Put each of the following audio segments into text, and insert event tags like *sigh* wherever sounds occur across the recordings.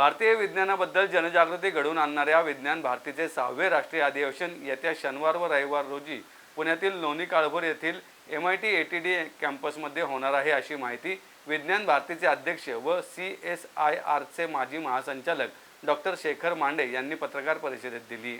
भारतीय विज्ञानाबद्दल जनजागृती घडवून आणणाऱ्या विज्ञान भारतीचे सहावे राष्ट्रीय अधिवेशन येत्या शनिवार व रविवार रोजी पुण्यातील लोणी काळभोर येथील M I T A T D कॅम्पसमध्ये होणार आहे अशी माहिती विज्ञान भारतीचे अध्यक्ष व सी एस आय आरचे माजी महासंचालक डॉक्टर शेखर मांडे यांनी पत्रकार परिषदेत दिली.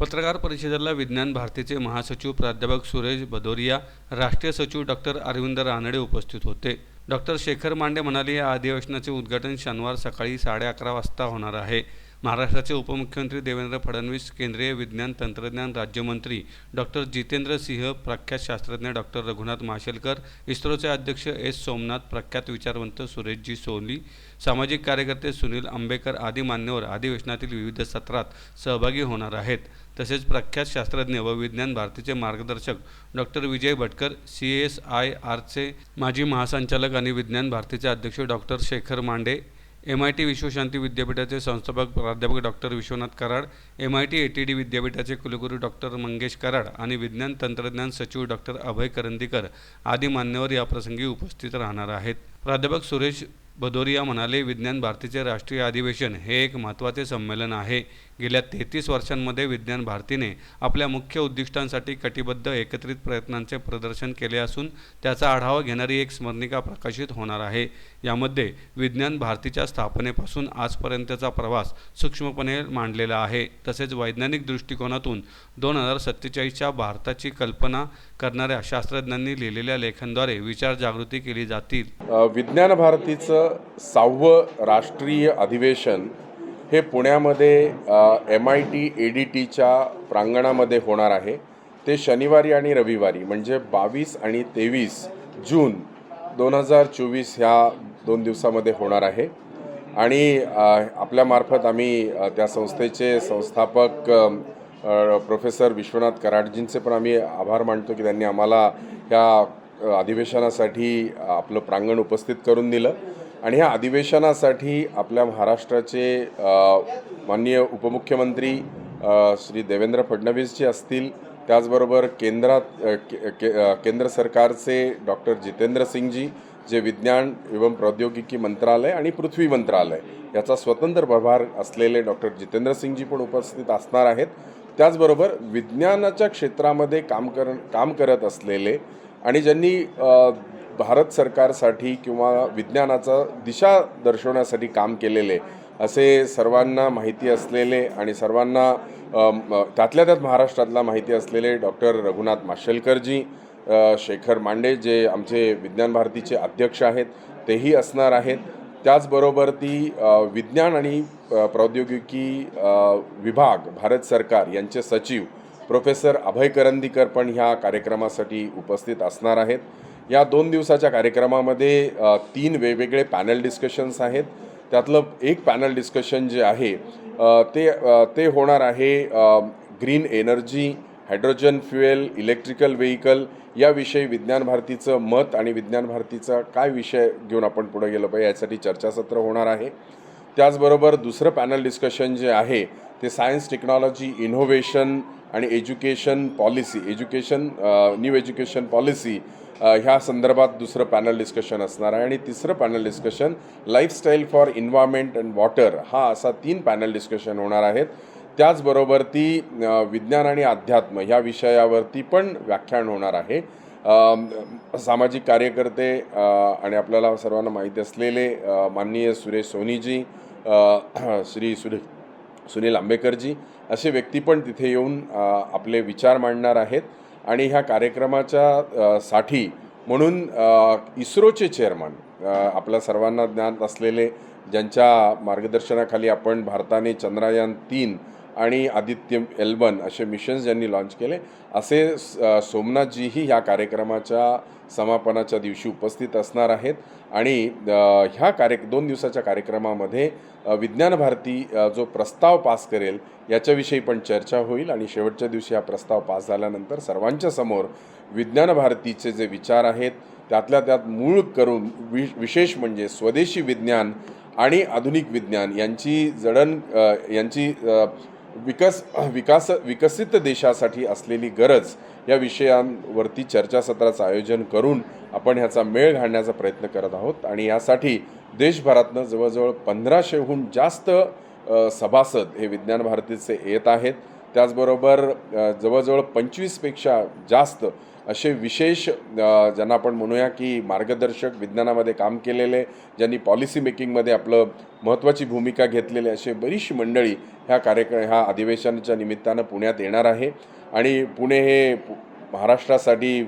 पत्रकार परिषदेला विज्ञान भारतीचे महासचिव प्राध्यापक सुरेश भदोरिया राष्ट्रीय सचिव डॉक्टर अरविंद रानडे उपस्थित होते. डॉक्टर शेखर मांडे म्हणाले या अधिवेशनाचे उद्घाटन शनिवार सकाळी साडे अकरा वाजता होणार आहे. महाराष्ट्राचे उपमुख्यमंत्री देवेंद्र फडणवीस केंद्रीय विज्ञान तंत्रज्ञान राज्यमंत्री डॉक्टर जितेंद्र सिंह प्रख्यात शास्त्रज्ञ डॉक्टर रघुनाथ माशेलकर इस्रोचे अध्यक्ष एस. सोमनाथ प्रख्यात विचारवंत सुरेशजी सोली सामाजिक कार्यकर्ते सुनील आंबेकर आदी मान्यवर अधिवेशनातील विविध सत्रात सहभागी होणार आहेत. तसेच प्रख्यात शास्त्रज्ञ व विज्ञान भारतीचे मार्गदर्शक doctor Vijay Bhatkar C S I आरचे माजी महासंचालक आणि विज्ञान भारतीचे अध्यक्ष doctor Shekhar Mande M I T विश्वशांती विद्यापीठाचे संस्थापक प्राध्यापक doctor Vishwanath Karad M I T A T D विद्यापीठाचे कुलगुरू डॉक्टर मंगेश कराड आणि विज्ञान तंत्रज्ञान सचिव डॉक्टर अभय करंदीकर आदी मान्यवर याप्रसंगी उपस्थित राहणार आहेत. प्राध्यापक सुरेश भदोरिया म्हणाले विज्ञान भारतीचे राष्ट्रीय अधिवेशन हे एक महत्त्वाचे संमेलन आहे. गेल्या तेहतीस वर्षांमध्ये विज्ञान भारतीने आपल्या मुख्य उद्दिष्टांसाठी कटिबद्ध एकत्रित प्रयत्नांचे प्रदर्शन केले असून त्याचा आढावा घेणारी एक स्मरणिका प्रकाशित होणार आहे. यामध्ये विज्ञान भारतीच्या स्थापनेपासून आजपर्यंतचा प्रवास सूक्ष्मपणे मांडलेला आहे. तसेच वैज्ञानिक दृष्टिकोनातून दोन हजार सत्तेचाळीसच्या भारताची कल्पना करणाऱ्या शास्त्रज्ञांनी लिहिलेल्या लेखांद्वारे विचार जागृती केली जातील. विज्ञान भारतीचं सहावं राष्ट्रीय अधिवेशन हे पुण्यामध्ये M I T A D टीच्या प्रांगणामध्ये होणार आहे. ते शनिवारी आणि रविवारी म्हणजे बावीस आणि तेवीस जून दोन हजार चोवीस ह्या दोन दिवसामध्ये होणार आहे. आणि आपल्यामार्फत आम्ही त्या संस्थेचे संस्थापक प्रोफेसर विश्वनाथ कराडजींचे पण आम्ही आभार मानतो की त्यांनी आम्हाला ह्या अधिवेशनासाठी आपलं प्रांगण उपस्थित करून दिलं. आणि ह्या अधिवेशनासाठी आपल्या महाराष्ट्राचे माननीय उपमुख्यमंत्री श्री देवेंद्र फडणवीसजी असतील. त्याचबरोबर केंद्रात के- के- केंद्र सरकारचे डॉक्टर जितेंद्र सिंगजी जे विज्ञान एवं प्रौद्योगिकी मंत्रालय आणि पृथ्वी मंत्रालय याचा स्वतंत्र प्रभार असलेले डॉक्टर जितेंद्र सिंगजी पण उपस्थित असणार आहेत. त्याचबरोबर विज्ञानाच्या क्षेत्रामध्ये काम कर काम करत असलेले आणि ज्यांनी भारत सरकारसाठी किंवा विज्ञानाचा दिशा दर्शवण्यासाठी काम केलेले असे सर्वांना माहिती असलेले आणि सर्वांना त्यातल्या त्यात महाराष्ट्रातला माहिती असलेले डॉक्टर रघुनाथ माशेलकरजी शेखर मांडे जे आमचे विज्ञान भारतीचे अध्यक्ष आहेत तेही असणार आहेत. त्याचबरोबर ती विज्ञान आणि प्रौद्योगिकी विभाग भारत सरकार यांचे सचिव प्रोफेसर अभय करंदीकर पण ह्या कार्यक्रमासाठी उपस्थित असणार आहेत. या दोन दिवसाच्या कार्यक्रमामध्ये तीन वेगवेगळे पॅनल डिस्कशन्स आहेत. त्यातलं एक पॅनल डिस्कशन जे आहे ते ते होणार आहे green energy hydrogen fuel electrical vehicle याविषयी विज्ञान भारतीचं मत आणि विज्ञान भारतीचा काय विषय घेऊन आपण पुढे गेलो पाहिजे यासाठी चर्चासत्र होणार आहे. त्याचबरोबर दुसरं पॅनल डिस्कशन जे आहे ते सायन्स टेक्नॉलॉजी इनोव्हेशन आणि education policy education new education policy ह्या संदर्भात दुसरं पॅनल डिस्कशन असणार आहे. आणि तिसरं panel discussion lifestyle for environment and water हा असा तीन पॅनल डिस्कशन होणार आहेत. त्याचबरोबर ती विज्ञान आणि अध्यात्म ह्या विषयावरती पण व्याख्यान होणार आहे. सामाजिक कार्यकर्ते आणि आपल्याला सर्वांना माहिती असलेले माननीय सुरेश सोनीजी *clears throat* श्री सुरेश सुनील आंबेकरजी असे व्यक्ती पण तिथे येऊन आपले विचार मांडणार आहेत. आणि ह्या कार्यक्रमाच्या साठी म्हणून इस्रोचे चेअरमन आपल्या सर्वांना ज्ञात असलेले ज्यांच्या मार्गदर्शनाखाली आपण भारताने चंद्रयान तीन आणि आदित्य एल्बन असे मिशन्स ज्यांनी लॉन्च केले असे सोमनाथजीही ह्या कार्यक्रमाच्या समापनाच्या दिवशी उपस्थित असणार आहेत. आणि ह्या कार्य दोन दिवसाच्या कार्यक्रमामध्ये विज्ञान भारती जो प्रस्ताव पास करेल याच्याविषयी पण चर्चा होईल. आणि शेवटच्या दिवशी हा प्रस्ताव पास झाल्यानंतर सर्वांच्या समोर विज्ञान भारतीचे जे विचार आहेत त्यातल्या त्यात मूळ करून वि विशेष म्हणजे स्वदेशी विज्ञान आणि आधुनिक विज्ञान यांची जडण यांची विकस विकास विकसित देशासाठी असलेली गरज या विषयांवरती चर्चासत्राचं आयोजन करून आपण ह्याचा मेळ घालण्याचा प्रयत्न करत आहोत. आणि यासाठी देशभरातनं जवळजवळ पंधराशेहून जास्त सभासद हे विज्ञान भारतीचे येत आहेत. त्याचबरोबर जवळजवळ पंचवीसपेक्षा जास्त असे विशेष ज्यांना आपण म्हणूया की मार्गदर्शक विज्ञानामध्ये काम केलेले ज्यांनी पॉलिसी मेकिंगमध्ये आपलं महत्त्वाची भूमिका घेतलेले असे बरीचशी मंडळी ह्या कार्यक्रम ह्या अधिवेशनाच्या निमित्तानं पुण्यात येणार आहे. आणि पुणे हे महाराष्ट्रासाठी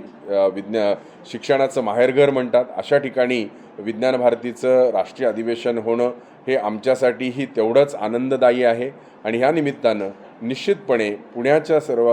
विज्ञा शिक्षणाचं माहेरघर म्हणतात. अशा ठिकाणी विज्ञान भारतीचं राष्ट्रीय अधिवेशन होणं हे आमच्यासाठीही तेवढंच आनंददायी आहे. आणि ह्या निमित्तानं निश्चितपणे पुण्याच्या सर्व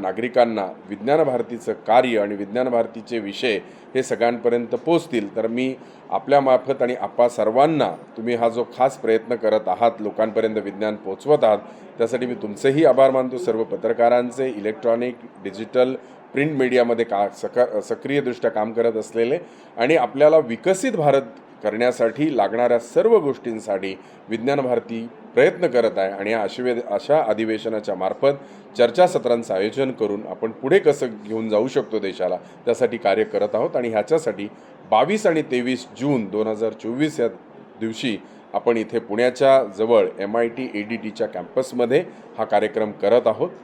नागरिकांना विज्ञान भारतीचं कार्य आणि विज्ञान भारतीचे विषय हे सगळ्यांपर्यंत पोचतील तर मी आपल्यामार्फत आणि आपा सर्वांना तुम्ही हा जो खास प्रयत्न करत आहात लोकांपर्यंत विज्ञान पोचवत आहात त्यासाठी मी तुमचेही आभार मानतो. सर्व पत्रकारांचे इलेक्ट्रॉनिक डिजिटल प्रिंट मीडियामध्ये का सक सक्रियदृष्ट्या काम करत असलेले आणि आपल्याला विकसित भारत करण्यासाठी लागणाऱ्या सर्व गोष्टींसाठी विज्ञान भारती प्रयत्न करत आहे आणि या अशिवे अशा अधिवेशनाच्या मार्फत चर्चासत्रांचं आयोजन करून आपण पुढे कसं घेऊन जाऊ शकतो देशाला त्यासाठी कार्य करत आहोत आणि ह्याच्यासाठी बावीस आणि तेवीस जून दोन हजार चोवीस या दिवशी आपण इथे पुण्याच्या जवळ M I T A D टीच्या कॅम्पसमध्ये हा कार्यक्रम करत आहोत.